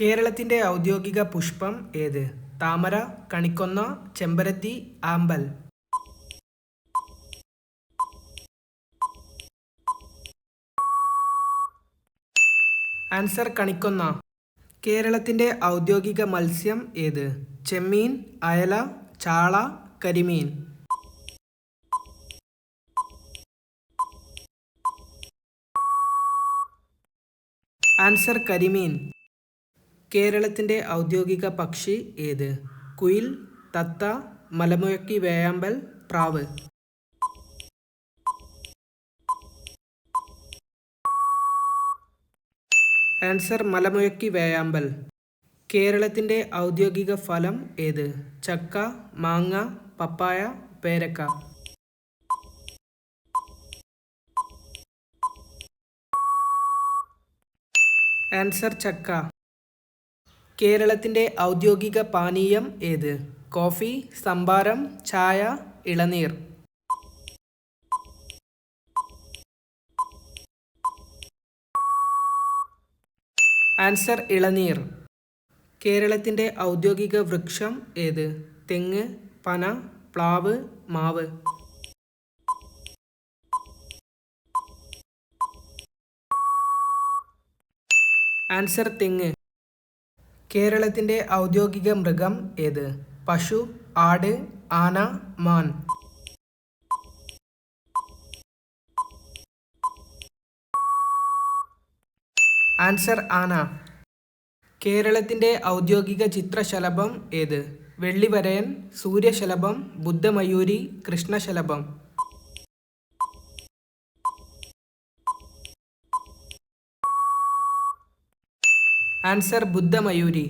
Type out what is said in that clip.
കേരളത്തിന്റെ ഔദ്യോഗിക പുഷ്പം ഏത്? താമര കണിക്കൊന്ന ചെമ്പരത്തി ആമ്പൽ. ആൻസർ കണിക്കൊന്ന. കേരളത്തിന്റെ ഔദ്യോഗിക മത്സ്യം ഏത്? ചെമ്മീൻ അയല ചാള കരിമീൻ. ആൻസർ കരിമീൻ. കേരളത്തിന്റെ ഔദ്യോഗിക പക്ഷി ഏത്? കുയിൽ തത്ത മലമുഴക്കി വേയാമ്പൽ പ്രാവ്. ആൻസർ മലമുഴക്കി വേയാമ്പൽ കേരളത്തിന്റെ ഔദ്യോഗിക ഫലം ഏത്? ചക്ക മാങ്ങ പപ്പായ പേരക്ക. ആൻസർ ചക്ക. കേരളത്തിന്റെ ഔദ്യോഗിക പാനീയം ഏത്? കോഫി സംഭാരം ചായ ഇളനീർ. ആൻസർ ഇളനീർ. കേരളത്തിന്റെ ഔദ്യോഗിക വൃക്ഷം ഏത്? തെങ്ങ് പന പ്ലാവ് മാവ്. ആൻസർ തെങ്ങ്. കേരളത്തിന്റെ ഔദ്യോഗിക മൃഗം ഏത്? പശു ആട് ആന മാൻ. ആൻസർ ആന. കേരളത്തിന്റെ ഔദ്യോഗിക ചിത്രശലഭം ഏത്? വെള്ളിവരയൻ സൂര്യശലഭം ബുദ്ധമയൂരി കൃഷ്ണശലഭം. ആൻസർ ബുദ്ധമയൂരി.